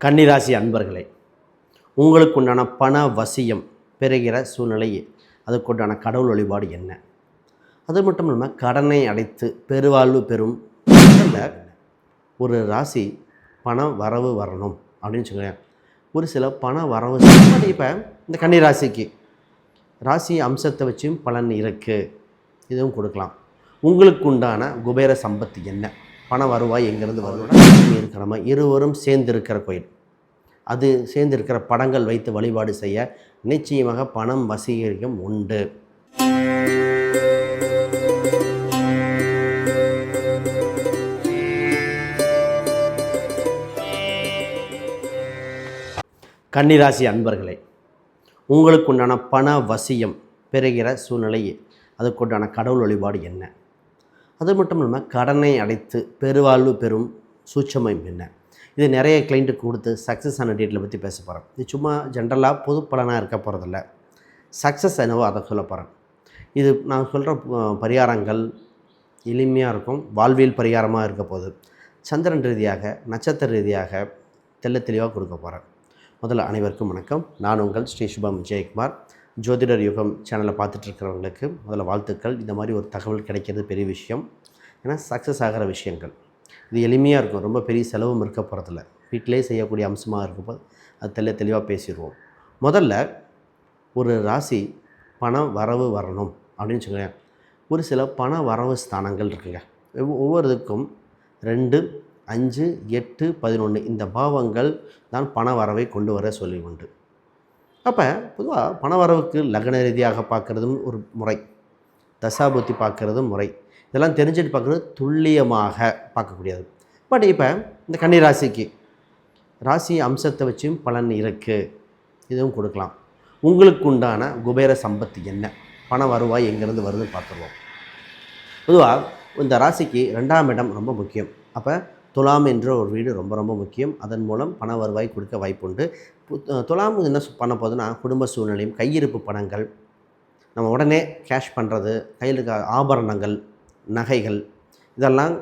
கன்னிராசி அன்பர்களே உங்களுக்கு உண்டான பண வசியம் பெறுகிற சூழ்நிலை அதுக்குண்டான கடவுள் வழிபாடு என்ன? அது மட்டும் இல்லாமல் கடனை அடைத்து பெருவாழ்வு பெறும் ஒரு ராசி பண வரவு வரணும் அப்படின்னு வச்சுக்கோங்க. ஒரு சில பண வரவு இப்போ இந்த கன்னி ராசிக்கு ராசி அம்சத்தை வச்சும் பலன் இருக்குது இதுவும் கொடுக்கலாம். உங்களுக்கு உண்டான குபேர சம்பத்து என்ன? பண வருவாய் எங்கேருந்து வருவாய் இருக்கிற மாதிரி இருவரும் சேர்ந்திருக்கிற கோயில். அது சேர்ந்திருக்கிற படங்கள் வைத்து வழிபாடு செய்ய நிச்சயமாக பணம் வசீகரிக்கும் உண்டு. கன்னிராசி அன்பர்களே உங்களுக்கு உண்டான பண வசியம் பெறுகிற சூழ்நிலை அதுக்குண்டான கடவுள் வழிபாடு என்ன? அது மட்டும் இல்லாமல் கடனை அடைத்து பெருவாழ்வு பெறும் சூட்சமம் என்ன? இது நிறைய கிளைண்ட்டுக்கு கொடுத்து சக்ஸஸ் ஆன டேட்டில் பற்றி பேச போகிறேன் இது சும்மா ஜென்ரலாக பொது பலனாக இருக்க போகிறதில்ல சக்ஸஸ் என்னவோ அதை சொல்ல போகிறேன் இது நான் சொல்கிற பரிகாரங்கள் எளிமையாக இருக்கும். வாழ்வியல் பரிகாரமாக இருக்க போகுது. சந்திரன் ரீதியாக நட்சத்திர ரீதியாக தெள்ள தெளிவாக கொடுக்க போகிறேன் முதல்ல அனைவருக்கும் வணக்கம். நான் உங்கள் ஸ்ரீ சுபம் விஜயகுமார். ஜோதிடர் யுகம் சேனலை பார்த்துட்ருக்கிறவங்களுக்கு முதல்ல வாழ்த்துக்கள். இந்த மாதிரி ஒரு தகவல் கிடைக்கிறது பெரிய விஷயம். ஏன்னா சக்ஸஸ் ஆகிற விஷயங்கள். இது எளிமையாக இருக்கும். ரொம்ப பெரிய செலவும் இருக்க போகிறதில்ல வீட்டிலே செய்யக்கூடிய அம்சமாக இருக்கும்போது அது தெள்ள தெளிவாக பேசிடுவோம் முதல்ல ஒரு ராசி பணம் வரவு வரணும் அப்படின்னு சொல்லுங்கள் ஒரு சில பண வரவு ஸ்தானங்கள் இருக்குங்க. ஒவ்வொருத்துக்கும் ரெண்டு அஞ்சு எட்டு பதினொன்று இந்த பாவங்கள் தான் பண வரவை கொண்டு வர சொல்லி உண்டு. அப்போ பொதுவாக பண வரவுக்கு லக்ன ரீதியாக பார்க்குறதும் ஒரு முறை. தசாபுத்தி பார்க்குறதும் முறை. இதெல்லாம் தெரிஞ்சுட்டு பார்க்குறது துல்லியமாக பார்க்கக்கூடியது. பட் இப்போ இந்த கன்னி ராசிக்கு ராசி அம்சத்தை வச்சும் பலன் இருக்குது இதுவும் கொடுக்கலாம். உங்களுக்கு உண்டான குபேர சம்பத்து என்ன? பண வருவாய் எங்கேருந்து வருதுன்னு பார்த்துருவோம். பொதுவாக இந்த ராசிக்கு ரெண்டாம் இடம் ரொம்ப முக்கியம். அப்போ துலாம் என்ற ஒரு வீடு ரொம்ப ரொம்ப முக்கியம். அதன் மூலம் பண வருவாய் கொடுக்க வாய்ப்புண்டு. பு- துலாம் என்ன பண்ண போகுதுன்னா குடும்ப சூழ்நிலையும் கையிருப்பு பணங்கள் நம்ம உடனே கேஷ் பண்ணுறது கையில் இருக்க ஆபரணங்கள் நகைகள் இதெல்லாம்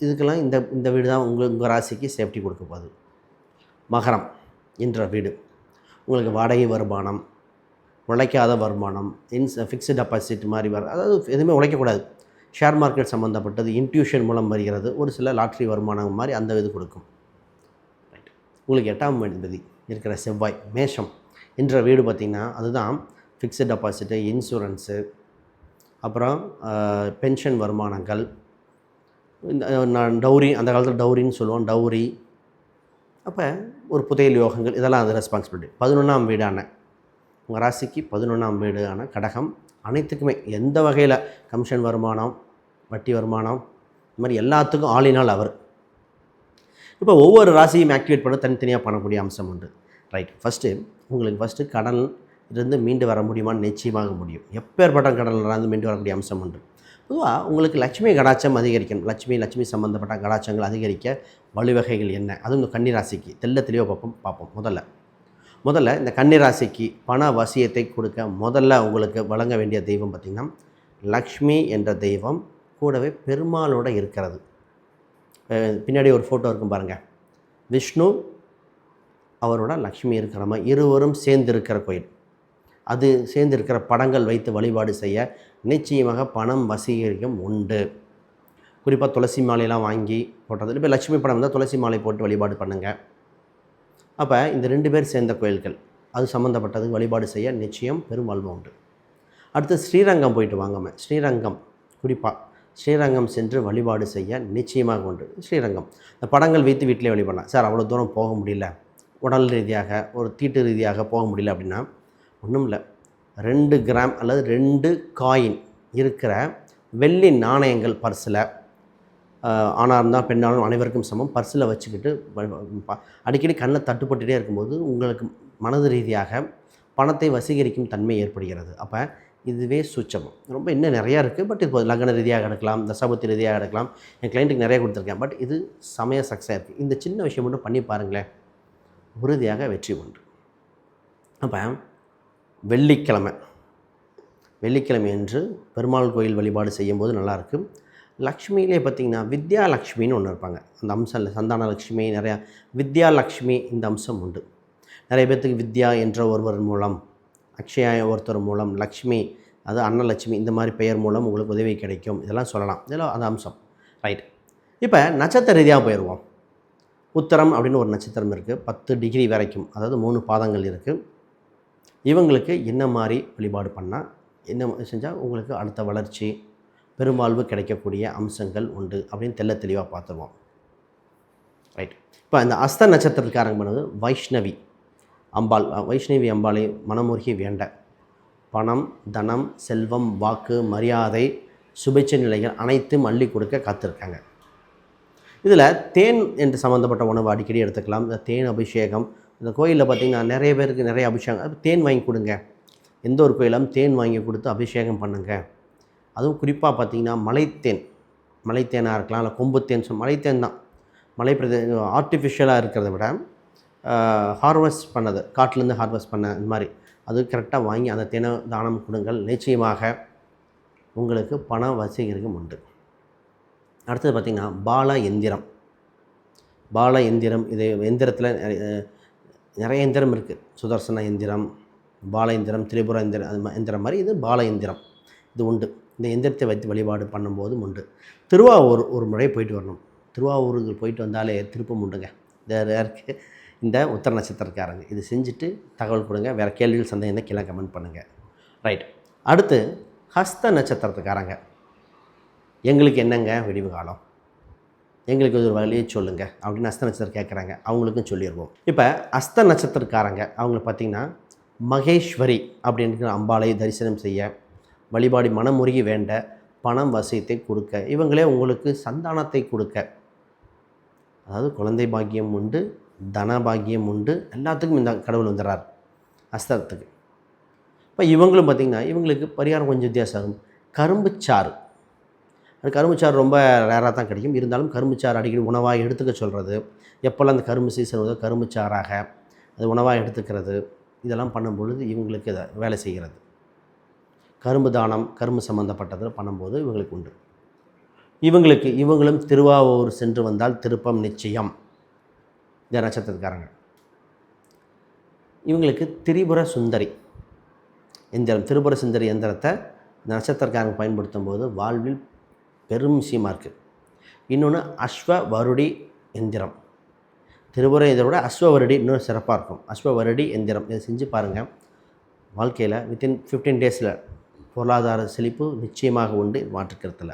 இதுக்கெல்லாம் இந்த இந்த வீடு தான் உங்கள் உங்கள் ராசிக்கு சேஃப்டி கொடுக்க போகுது. மகரம் என்ற வீடு. உங்களுக்கு வாடகை வருமானம் உழைக்காத வருமானம் இன்ஸ் ஃபிக்ஸ்டு டெபாசிட் மாதிரி வர அதாவது எதுவுமே உழைக்கக்கூடாது ஷேர் மார்க்கெட் சம்மந்தப்பட்டது இன்ட்யூஷன் மூலம் வருகிறது. ஒரு சில லாட்ரி வருமானம் மாதிரி அந்த இது கொடுக்கும். ரைட் உங்களுக்கு எட்டாம் அதிபதி இருக்கிற செவ்வாய் மேஷம் என்ற வீடு பார்த்திங்கன்னா அதுதான் ஃபிக்ஸட் டெபாசிட்டு இன்சூரன்ஸு அப்புறம் பென்ஷன் வருமானங்கள் இந்த நான் டௌரி அந்த காலத்தில் டௌரின்னு சொல்லுவோம் டௌரி. அப்போ ஒரு புதையல் யோகங்கள் இதெல்லாம் அது ரெஸ்பான்சிபிலிட்டி பதினொன்றாம் வீடான உங்கள் ராசிக்கு பதினொன்றாம் வீடான கடகம் அனைத்துக்குமே எந்த வகையில் கமிஷன் வருமானம் வட்டி வருமானம் இந்த மாதிரி எல்லாத்துக்கும் ஆளினால் அவர். இப்போ ஒவ்வொரு ராசியும் ஆக்டிவேட் பண்ண தனித்தனியாக பண்ணக்கூடிய அம்சம் உண்டு. ரைட் ஃபஸ்ட்டு உங்களுக்கு ஃபஸ்ட்டு கடல் இருந்து மீண்டு வர முடியுமான்னு நிச்சயமாக முடியும். எப்பேற்பட்ட கடனில் இருந்து மீண்டு வரக்கூடிய அம்சம் உண்டு. பொதுவாக உங்களுக்கு லட்சுமி கடாச்சம் அதிகரிக்கணும். லட்சுமி லட்சுமி சம்மந்தப்பட்ட கடாச்சங்கள் அதிகரிக்க வழிவகைகள் என்ன? அதுவும் இந்த கன்னி ராசிக்கு. தெள்ள தெளிவாக பார்ப்போம் பார்ப்போம். முதல்ல. முதல்ல இந்த கன்னிராசிக்கு பண வசியத்தை கொடுக்க முதல்ல உங்களுக்கு வழங்க வேண்டிய தெய்வம் பார்த்திங்கன்னா லக்ஷ்மி என்ற தெய்வம் கூடவே பெருமாளோட இருக்கிறது. பின்னாடி ஒரு ஃபோட்டோ இருக்கும் பாருங்கள் விஷ்ணு அவரோட லக்ஷ்மி இருக்கிற மாதிரி இருவரும் சேர்ந்து இருக்கிற கோயில். அது சேர்ந்து இருக்கிற படங்கள் வைத்து வழிபாடு செய்ய நிச்சயமாக பணம் வசீகரிக்கும் உண்டு. குறிப்பாக துளசி மாலையெல்லாம் வாங்கி போட்டது. இப்போ லட்சுமி படம் இருந்தால் துளசி மாலை போட்டு வழிபாடு பண்ணுங்கள் அப்போ இந்த ரெண்டு பேர் சேர்ந்த கோயில்கள் அது சம்மந்தப்பட்டது வழிபாடு செய்ய நிச்சயம் பெரும்பான்மை உண்டு. அடுத்து ஸ்ரீரங்கம் போயிட்டு வாங்கம்மா ஸ்ரீரங்கம் குறிப்பாக ஸ்ரீரங்கம் சென்று வழிபாடு செய்ய நிச்சயமாக உண்டு. ஸ்ரீரங்கம் இந்த படங்கள் வைத்து வீட்டிலே வழிபடலாம் சார் அவ்வளோ தூரம் போக முடியல. உடல் ரீதியாக ஒரு தீட்டு ரீதியாக போக முடியல அப்படின்னா ஒன்றும் இல்லை. ரெண்டு கிராம் அல்லது ரெண்டு காயின் இருக்கிற வெள்ளி நாணயங்கள் பர்ஸில் ஆணாக இருந்தால் பெண்ணாலும் அனைவருக்கும் சமம். பர்ஸில் வச்சுக்கிட்டு அடிக்கடி கண்ணை தட்டுப்பட்டுட்டே இருக்கும்போது உங்களுக்கு மனது ரீதியாக பணத்தை வசீகரிக்கும் தன்மை ஏற்படுகிறது. அப்போ இதுவே சூட்சமம் ரொம்ப இன்னும் நிறையா இருக்குது. பட் இப்போ லக்ன ரீதியாக எடுக்கலாம் தசாபத்தி ரீதியாக எடுக்கலாம். என் கிளைண்ட்டுக்கு நிறைய கொடுத்துருக்கேன். பட் இது சமய சக்ஸாக இருக்குது இந்த சின்ன விஷயம் மட்டும் பண்ணி பாருங்களேன். உறுதியாக வெற்றி உண்டு. அப்போ வெள்ளிக்கிழமை. வெள்ளிக்கிழமை என்று பெருமாள் கோயில் வழிபாடு செய்யும்போது நல்லாயிருக்கு லக்ஷ்மியிலே பார்த்தீங்கன்னா வித்யா லக்ஷ்மின்னு ஒன்று இருப்பாங்க. அந்த அம்சம் இல்லை. சந்தான லக்ஷ்மி நிறையா வித்யா லக்ஷ்மி இந்த அம்சம் உண்டு. நிறைய பேர்த்துக்கு வித்யா என்ற ஒருவர் மூலம் அக்ஷயா ஒருத்தர் மூலம் லக்ஷ்மி அது அன்னலட்சுமி இந்த மாதிரி பெயர் மூலம் உங்களுக்கு உதவி கிடைக்கும். இதெல்லாம் சொல்லலாம். இதெல்லாம் அந்த அம்சம். ரைட் இப்போ நட்சத்திர ரீதியாக போயிடுவோம். உத்தரம் அப்படின்னு ஒரு நட்சத்திரம் இருக்குது பத்து டிகிரி வரைக்கும் அதாவது மூணு பாதங்கள் இருக்குது இவங்களுக்கு என்ன மாதிரி வழிபாடு பண்ணால் என்ன செஞ்சால் உங்களுக்கு அடுத்த வளர்ச்சி பெரும்பால்வு கிடைக்கக்கூடிய அம்சங்கள் உண்டு அப்படின்னு தெள்ள தெளிவாக பார்த்துருவோம். ரைட் இப்போ இந்த அஸ்த நட்சத்திரத்துக்காரங்க பண்ணது வைஷ்ணவி அம்பாள். வைஷ்ணவி அம்பாளை மனமுருகி வேண்ட. பணம் தனம் செல்வம் வாக்கு மரியாதை சுபேட்சை நிலைகள் அனைத்தும் அள்ளி கொடுக்க காத்திருக்காங்க. இதில் தேன் என்று சம்மந்தப்பட்ட உணவு அடிக்கடி எடுத்துக்கலாம். இந்த தேன் அபிஷேகம் இந்த கோயிலில் பார்த்திங்கன்னா நிறைய பேருக்கு நிறைய அபிஷேகம். தேன் வாங்கி கொடுங்க. எந்த ஒரு கோயிலும் தேன் வாங்கி கொடுத்து அபிஷேகம் பண்ணுங்கள் அதுவும் குறிப்பாக பார்த்திங்கன்னா மலைத்தேன். மலைத்தேனாக இருக்கலாம் இல்லை கொம்புத்தேன் சொல் மலைத்தேன் தான். மலை பிரதே ஆர்டிஃபிஷியலாக இருக்கிறத விட ஹார்வெஸ்ட் பண்ணது காட்டிலேருந்து ஹார்வெஸ்ட் பண்ண இந்த மாதிரி. அது கரெக்டாக வாங்கி அந்த தேனை தானம் கொடுங்கள். நிச்சயமாக உங்களுக்கு பண வசீகரிக்கும் உண்டு. அடுத்தது பார்த்திங்கன்னா பால எந்திரம். பால எந்திரம் இது எந்திரத்தில் நிறைய எந்திரம் இருக்குது சுதர்சன எந்திரம் பால எந்திரம் திரிபுர எந்திரம் அது எந்திரம் மாதிரி இது பால எந்திரம். இது உண்டு. இந்த எந்திரத்தை வைத்து வழிபாடு பண்ணும்போதும் உண்டு. திருவாவூர் ஒரு முறை போயிட்டு வரணும். திருவாவூருக்கு போயிட்டு வந்தாலே திருப்பம் உண்டுங்க. வேறு இருக்குது இந்த உத்தர நட்சத்திரக்காரங்க. இது செஞ்சுட்டு தகவல் கொடுங்க. வேறு கேள்விகள் சந்தேகம் இருந்தால் கீழே கமெண்ட் பண்ணுங்கள் ரைட். அடுத்து ஹஸ்த நட்சத்திரத்துக்காரங்க. எங்களுக்கு என்னங்க விடிவு காலம்? எங்களுக்கு ஒரு வழியை சொல்லுங்கள் அப்படின்னு அஸ்த நட்சத்திரம் கேட்குறாங்க அவங்களுக்கும் சொல்லிடுவோம் இப்போ அஸ்த நட்சத்திரக்காரங்க அவங்கள பார்த்திங்கன்னா மகேஸ்வரி அப்படின்ற அம்பாளை தரிசனம் செய்ய வழிபாடி மனமுருகி வேண்ட பணம் வசியத்தை கொடுக்க. இவங்களே உங்களுக்கு சந்தானத்தை கொடுக்க. அதாவது குழந்தை பாக்கியம் உண்டு தன பாக்கியம் உண்டு எல்லாத்துக்கும் இந்த கடவுள் வந்துடுறார் அஸ்தத்துக்கு இப்போ இவங்களும் பார்த்திங்கன்னா இவங்களுக்கு பரிகாரம் கொஞ்சம் வித்தியாசம். ஆகும் கரும்புச்சாறு அது கரும்புச்சாறு ரொம்ப ரேராக தான் கிடைக்கும். இருந்தாலும் கரும்புச்சாறு அடிக்கடி உணவாக எடுத்துக்க சொல்கிறது எப்போல்லாம் அந்த கரும்பு சீசன் வருதோ கரும்புச்சாறாக அது உணவாக எடுத்துக்கிறது. இதெல்லாம் பண்ணும் பொழுது இவங்களுக்கு இதை வேலை செய்கிறது. கரும்பு தானம் கரும்பு சம்மந்தப்பட்டதில் பண்ணும்போது இவங்களுக்கு உண்டு. இவங்களுக்கு இவங்களும் திருவாவூர் சென்று வந்தால் திருப்பம் நிச்சயம். இந்த நட்சத்திரக்காரங்க இவங்களுக்கு திரிபுர சுந்தரி. எந்திரம் திரிபுர சுந்தரி எந்திரத்தை இந்த நட்சத்திரக்காரங்க பயன்படுத்தும் போது வாழ்வில் பெரும் விஷயமாக இருக்குது இன்னொன்று அஸ்வ வருடி எந்திரம். திருபுர இதை விட அஸ்வ இன்னும் சிறப்பாக இருக்கும். அஸ்வ வருடி எந்திரம். இதை செஞ்சு பாருங்கள் வாழ்க்கையில் வித்தின் ஃபிஃப்டீன் டேஸில் பொருளாதார செழிப்பு நிச்சயமாக உண்டு மாற்றுக்கிறதுல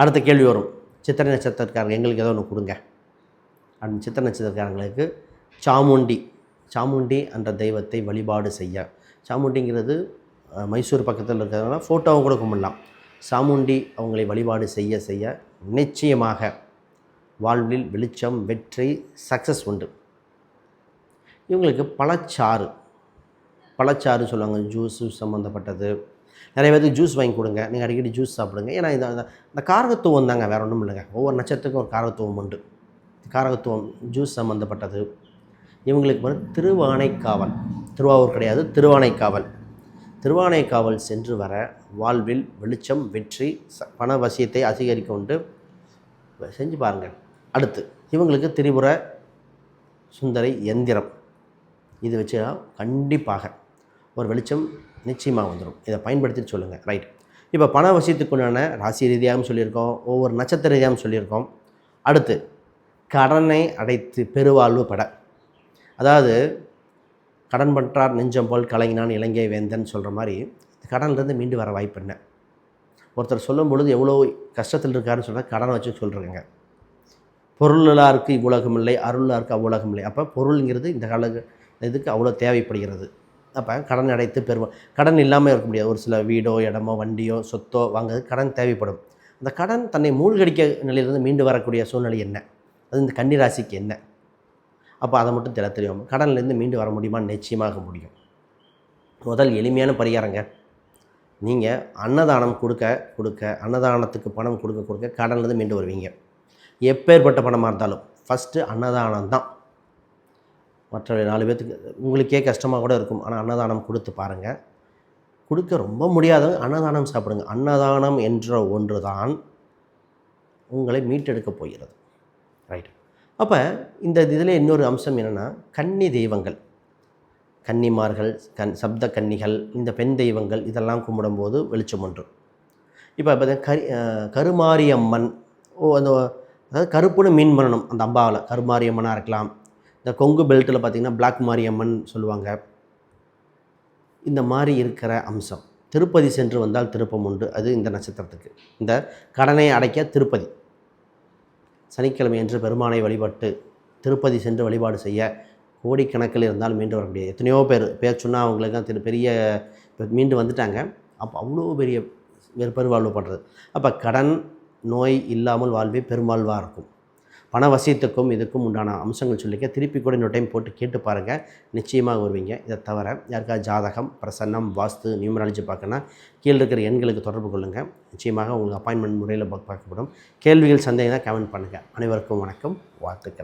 அடுத்த கேள்வி வரும். சித்திரை நட்சத்திரக்காரங்க எங்களுக்கு ஏதோ ஒன்று கொடுங்க. அந்த சித்திரை நட்சத்திரக்காரங்களுக்கு சாமுண்டி. சாமுண்டி என்ற தெய்வத்தை வழிபாடு செய்ய. சாமுண்டிங்கிறது மைசூர் பக்கத்தில் இருக்கிறதுனால ஃபோட்டோவும் கூட கும்பிடலாம். சாமுண்டி அவங்களை வழிபாடு செய்ய செய்ய நிச்சயமாக வாழ்வில் வெளிச்சம் வெற்றி சக்ஸஸ் உண்டு. இவங்களுக்கு பழச்சாறு. பழச்சாறு சொல்லுவாங்க. ஜூஸு சம்மந்தப்பட்டது நிறைய பேருக்கு ஜூஸ் வாங்கி கொடுங்க. நீங்கள் அடிக்கடி ஜூஸ் சாப்பிடுங்க. ஏன்னா இந்த இந்த- காரகத்துவம் தாங்க வேறு ஒன்றும் இல்லைங்க. ஒவ்வொரு நட்சத்திரத்துக்கும் ஒரு காரகத்துவம் உண்டு. காரகத்துவம் ஜூஸ் சம்மந்தப்பட்டது இவங்களுக்கு வந்து திருவானைக்காவல். திருவாவூர் கிடையாது திருவானைக்காவல். திருவானைக்காவல் சென்று வர வாழ்வில் வெளிச்சம் வெற்றி ச- பண வசியத்தை அதிகரிக்க உண்டு. செஞ்சு பாருங்கள். அடுத்து இவங்களுக்கு திரிபுர சுந்தரி எந்திரம். இது வச்சு கண்டிப்பாக ஒரு வெளிச்சம் நிச்சயமாக வந்துடும் இதை பயன்படுத்தி சொல்லுங்கள் ரைட் இப்போ பண வசியத்துக்குண்டான ராசி ரீதியாகவும் சொல்லியிருக்கோம். ஒவ்வொரு நட்சத்திர ரீதியாகவும் சொல்லியிருக்கோம். அடுத்து கடனை அடைத்து பெருவாழ்வு பட. அதாவது கடன் பற்றார் நெஞ்சம் போல் கலங்கினான் இலங்கை வேந்தன் சொல்கிற மாதிரி கடன்லேருந்து மீண்டு வர வாய்ப்பு என்ன? ஒருத்தர் சொல்லும் பொழுது எவ்வளோ கஷ்டத்தில் இருக்காருன்னு சொன்னால் கடன் வச்சு சொல்கிறேங்க பொருளாருக்கு இவ்வுலகம் இல்லை அருளாருக்கு அவ்வுலகம் இல்லை. அப்போ பொருளுங்கிறது இந்த கால இதுக்கு அவ்வளோ தேவைப்படுகிறது. அப்போ கடன் அடைத்து பெறுவோம். கடன் இல்லாமல் இருக்க முடியாது. ஒரு சில வீடோ இடமோ வண்டியோ சொத்தோ வாங்குறது கடன் தேவைப்படும். அந்த கடன் தன்னை மூழ்கடிக்க நிலையிலிருந்து மீண்டு வரக்கூடிய சூழ்நிலை என்ன? அது இந்த கன்னிராசிக்கு என்ன? அப்போ அதை மட்டும் தெரிய தெரியும் கடன்லேருந்து மீண்டு வர முடியுமா? நிச்சயமாக முடியும். முதல் எளிமையான பரிகாரங்க. நீங்கள் அன்னதானம் கொடுக்க கொடுக்க அன்னதானத்துக்கு பணம் கொடுக்க கொடுக்க கடன்லேருந்து மீண்டு வருவீங்க. எப்பேற்பட்ட பணமாக இருந்தாலும். ஃபஸ்ட்டு அன்னதானம் தான் மற்ற நாலு பேர்த்துக்கு உங்களுக்கே கஷ்டமாக கூட இருக்கும். ஆனால் அன்னதானம் கொடுத்து பாருங்கள் கொடுக்க ரொம்ப முடியாதவங்க அன்னதானம் சாப்பிடுங்க. அன்னதானம் என்ற ஒன்று தான் உங்களை மீட்டெடுக்கப் போகிறது. ரைட் அப்போ இந்த இதில் இன்னொரு அம்சம் என்னென்னா கன்னி தெய்வங்கள். கன்னிமார்கள் கண் சப்த கன்னிகள் இந்த பெண் தெய்வங்கள் இதெல்லாம் கும்பிடும்போது வெளிச்சம் ஒன்று. இப்போ பார்த்தீங்கன்னா கரி கருமாரியம்மன் ஓ அந்த அதாவது கருப்புன்னு மீன் பண்ணணும் அந்த அம்பாவில். கருமாரியம்மனாக இருக்கலாம். இந்த கொங்கு பெல்ட்டில் பார்த்திங்கன்னா பிளாக் மாரியம்மன் சொல்லுவாங்க. இந்த மாதிரி இருக்கிற அம்சம். திருப்பதி சென்று வந்தால் திருப்பம் உண்டு. அது இந்த நட்சத்திரத்துக்கு. இந்த கடனை அடைக்க திருப்பதி. சனிக்கிழமை என்று பெருமானை வழிபட்டு திருப்பதி சென்று வழிபாடு செய்ய கோடிக்கணக்கில் இருந்தால் மீண்டு வர முடியாது. எத்தனையோ பேர் பேர் சொன்னால் அவங்களுக்கு திரு பெரிய மீண்டு வந்துட்டாங்க. அப்போ அவ்வளோ பெரிய பெரு- பெருவாழ்வு பண்ணுறது அப்போ கடன் நோய் இல்லாமல் வாழ்வே பெருமாழ்வாக இருக்கும். பண வசியத்துக்கும் இதுக்கும் உண்டான அம்சங்கள் சொல்லிக்க திருப்பி கூட இன்னொரு டைம் போட்டு கேட்டு பாருங்கள் நிச்சயமாக வருவீங்க. இதை தவிர யாருக்காவது ஜாதகம் பிரசன்னம் வாஸ்து நியூமராலஜி பார்க்கணுன்னா கீழே இருக்கிற எண்களுக்கு தொடர்பு கொள்ளுங்கள் நிச்சயமாக உங்களுக்கு அப்பாயின்மெண்ட் முறையில் பார்க்கப்படும். கேள்விகள் சந்தேகம் கமெண்ட் பண்ணுங்கள் அனைவருக்கும் வணக்கம். வாழ்த்துக்கள்.